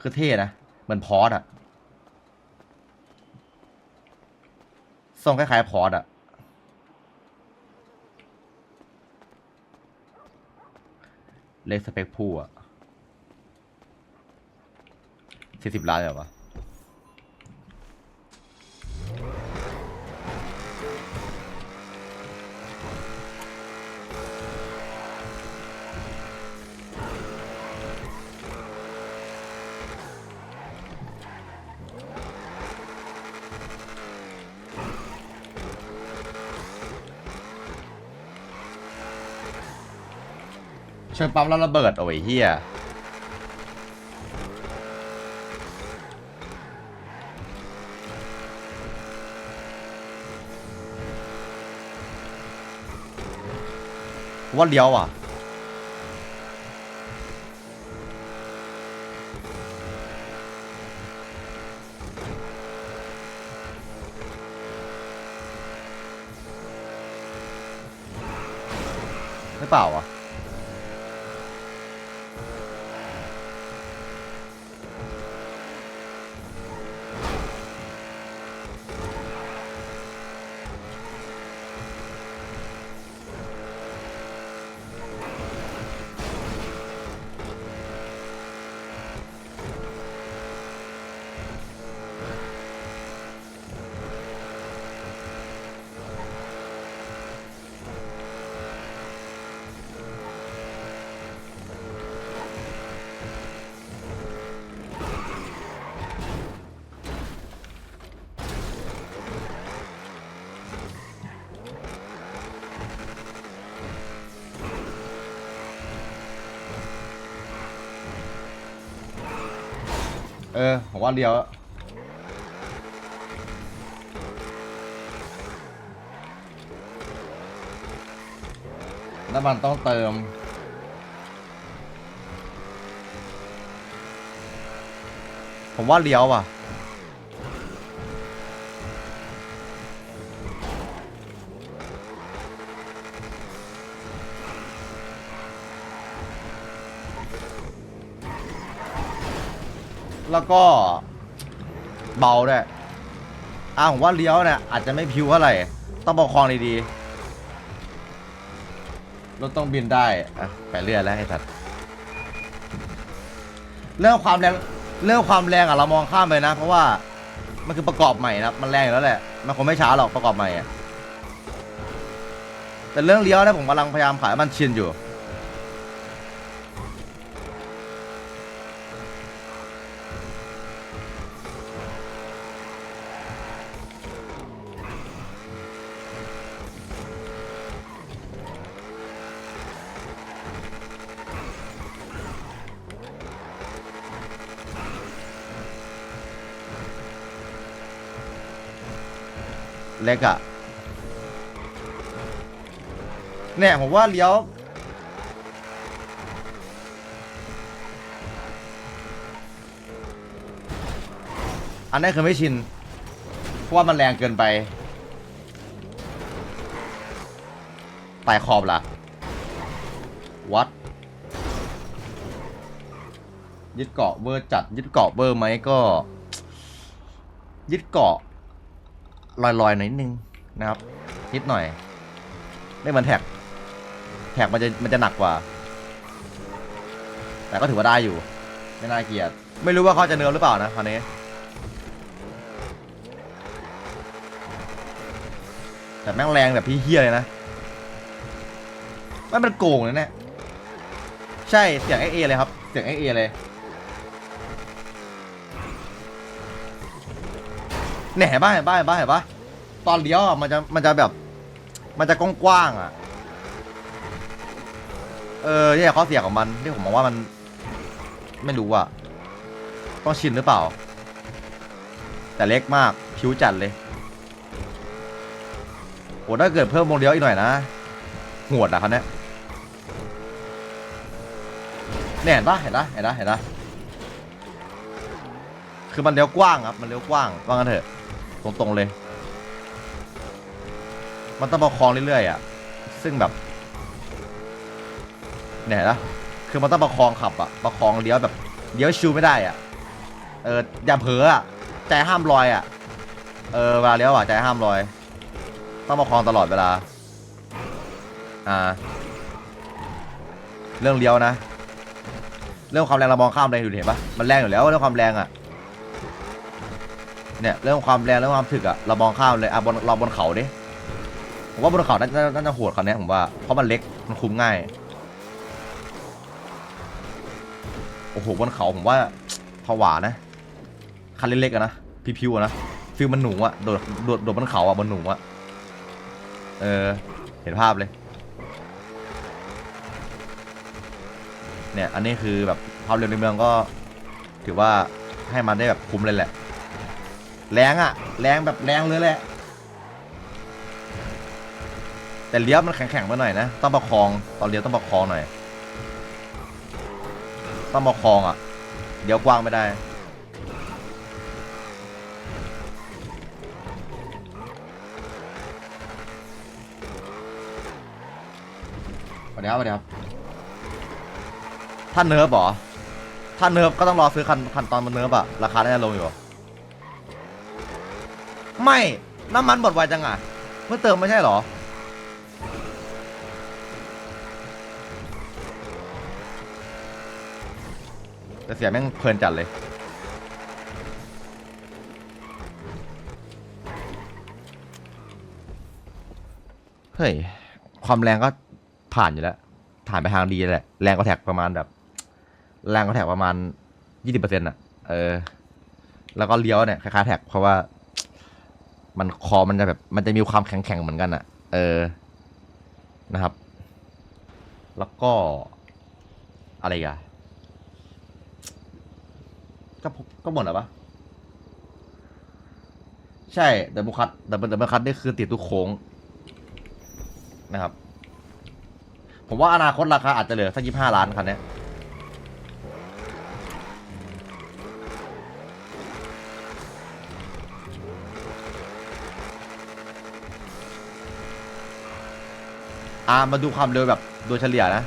คือเท่นะ เหมือนพอร์ตอะทรงคล้ายๆพอร์ตอะเลขสเปคผู้อะสี่สิบล้านเลยเหรอวะ ชิญปั๊มแล้วระเบิดโอ้ยเฮียว่าเลี้ยวอะไม่เปล่าอะ เออ ผมว่าเลี้ยวน้ำมันต้องเติม ผมว่าเลี้ยวอะ แล้วก็เบาด้วยอ่าผมว่าเลี้ยวเนี่ยอาจจะไม่พิวเท่าไหร่ ต้องประคองดีๆ รถต้องบินได้ อะไปเรื่อยแล้วไอ้สัตว์เรื่องความแรงเรื่องความแรงอะเรามองข้ามไปนะ เพราะว่ามันคือประกอบใหม่นะมันแรงอยู่แล้วแหละ มันคงไม่ช้าหรอกประกอบใหม่อะแต่เรื่องเลี้ยวเนี่ยผมกำลังพยายามขายมันชินอยู่ เล็กอะเนี่ยผมว่าเลี้ยว อันนี้คือไม่ชิน เพราะว่ามันแรงเกินไปไต่ขอบล่ะ วัด ยึดเกาะเวอร์จัด ยึดเกาะเวอร์ไหมก็ ยึดเกาะ ลอยๆหน่อยนิดนึงนะครับ นิดหน่อยไม่เหมือนแท็ก แท็กมันจะมันจะหนักกว่า แต่ก็ถือว่าได้อยู่ ไม่น่าเกลียด ไม่รู้ว่าเขาจะเนิร์ฟหรือเปล่านะคราวนี้แต่แม่งแรงแบบพี่เฮียเลยนะไม่มันโกงเลยเนี่ยใช่เสียงเอเอเลยครับ เสียงเอเอเลย เนี่ยเห็นป่ะเห็นป่ะเห็นป่ะเห็นป่ะตอนเลี้ยวอะมันจะมันจะแบบ มันจะกว้างๆอะ เออเนี่ยข้อเสียของมันที่ผมมองว่ามัน ไม่รู้อะ ต้องชินหรือเปล่า แต่เล็กมากผิวจัดเลยโอ้ถ้าเกิดเพิ่มวงเลี้ยวอีกหน่อยนะหวดอะคันเนี้ยเนี่ยเห็นป่ะเห็นป่ะเห็นป่ะเห็นป่ะ คือมันเลี้ยวกว้างครับ มันเลี้ยวกว้างว่างั้นเถอะ ตรงๆเลย มันต้องประคองเรื่อยๆอะ ซึ่งแบบเนี่ยนะคือมันต้องประคองขับอะ ประคองเลี้ยวแบบเลี้ยวชิวไม่ได้อะ เอออย่าเผลออะ ใจห้ามลอยอะ เออเวลาเลี้ยวอะใจห้ามลอย ต้องประคองตลอดเวลา อ่า เรื่องเลี้ยวนะ เรื่องความแรงเรามองข้ามเลยดูเห็นปะมันแรงอยู่แล้วเรื่องความแรงอะ เนี่ยเรื่องความแรงเรื่องความถึกอะเรามองข้ามเลยอะบนเราบนเขาดิผมว่าบนเขาน่าจะน่าจะโหดคันนี้ผมว่าเพราะมันเล็กมันคุมง่ายโอ้โหบนเขาผมว่าผวานะคันเล็กๆอะนะพิวๆอะนะฟิลมันหนูอะโดดโดดโดดบนเขาอะบนหนูอะเออเห็นภาพเลยเนี่ยอันนี้คือแบบความเร็วในเมืองก็ถือว่าให้มันได้แบบคุ้มเลยแหละ แรงอะแรงแบบแรงเลยแหละ แต่เลี้ยวมันแข็งๆไปหน่อยนะ ต้องประคอง ตอนเลี้ยวต้องประคองหน่อย ต้องประคองอะเดี๋ยวกว้างไม่ได้ สวัสดีครับสวัสดีครับ ถ้าเนิร์ฟเหรอ ถ้าเนิร์ฟก็ต้องรอซื้อคันคันตอนมันเนิร์ฟอะราคาน่าจะลงอยู่ ไม่ น้ำมันหมดไวจังอะเมื่อเติมไม่ใช่หรอ แต่เสียแม่งเพลินจัดเลย เฮ้ย ความแรงก็ผ่านอยู่แล้วผ่านไปทางดีแหละ แรงก็แท็กประมาณแบบ แรงก็แท็กประมาณยี่สิบเปอร์เซ็นต์อะ เออ แล้วก็เลี้ยวเนี่ยคล้ายๆแท็กเพราะว่า มันคอมันจะแบบมันจะมีความแข็งๆเหมือนกันอะเออนะครับ แล้วก็อะไรอีกันก็ก็หมดแล้วปะใช่ดับเบิลคัตดับเบิลดับเบิลคัตนี่คือติดทุกโค้งนะครับ ผมว่าอนาคตราคาอาจจะเหลือสักยี่ห้าล้านคันเนี้ อ่ามาดูความเร็วแบบโดยเฉลี่ยนะ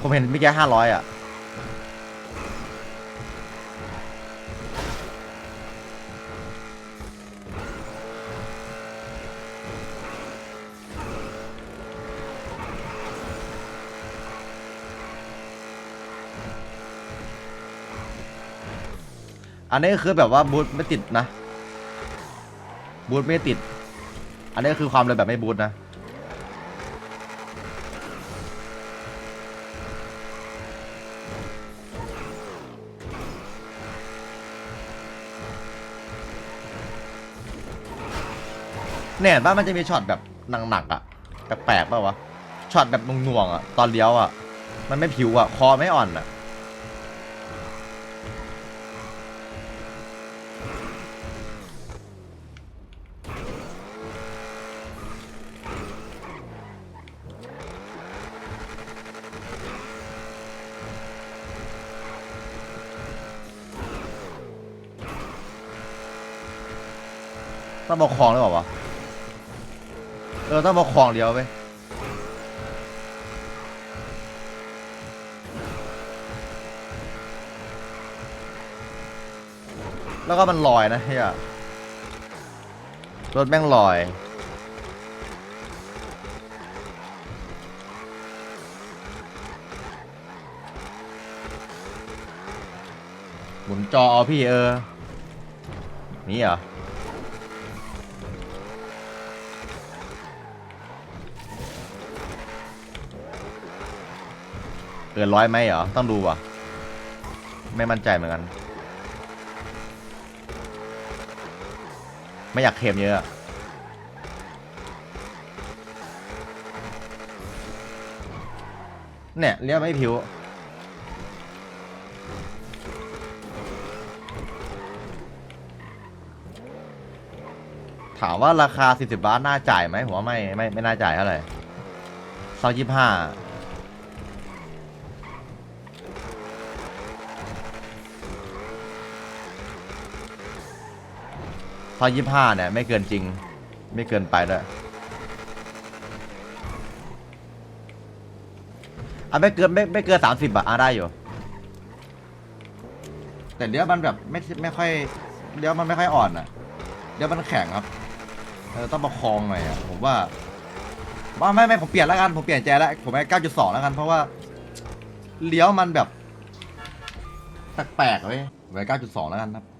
ผมเห็นเมื่อกี้ห้าร้อยอะ อันนี้คือแบบว่าบูทไม่ติดนะบูทไม่ติด อันนี้คือความเร็วแบบไม่บูทนะเนี่ยเห็นป่ะมันจะมีช็อตแบบหนักๆอะแปลกๆป่าวะช็อตแบบหน่วงๆอะตอนเลี้ยวอะมันไม่ผิวอะคอไม่อ่อนอะ ต้องประคองหรือเปล่าวะเออต้องประคองเดียวไปแล้วก็มันลอยนะเฮียรถแม่งลอย หมุนจอเอาพี่เออ นี่เหรอ เกินร้อยไหมเหรอ ต้องดูว่ะ ไม่มั่นใจเหมือนกัน ไม่อยากเค็มเยอะเนี่ยเรียกไม่ผิว ถามว่าราคา 40 บาท น่าจ่ายไหมผมว่าไม่ ไม่ ไม่น่าจ่ายเท่าไหร่ซอยยี่ห้า ร้อยี่สิบห้าเนี่ย ไม่เกินจริง ไม่เกินไปด้วยอะไม่เกินไม่ไม่เกินสามสิบอะอะได้อยู่ แต่เดี๋ยวมันแบบไม่ไม่ค่อยเดี๋ยวมันไม่ค่อยอ่อนอะเดี๋ยวมันแข็งครับเออต้องประคองหน่อยอะผมว่าว่าไม่ไม่ผมเปลี่ยนแล้วกันผมเปลี่ยนแจแล้วผมให้เก้าจุดสองแล้วกัน เพราะว่าเลี้ยวมันแบบแปลกๆเว้ยผมให้เก้าจุดสองแล้วกันครับ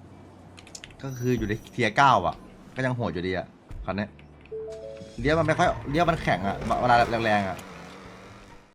ก็คืออยู่ในเทียร์เก้าอะ ก็ยังโหดอยู่ดีอะคันนี้เลี้ยวมันไม่ค่อยเลี้ยวมันแข็งอะเวลาแรงๆอะ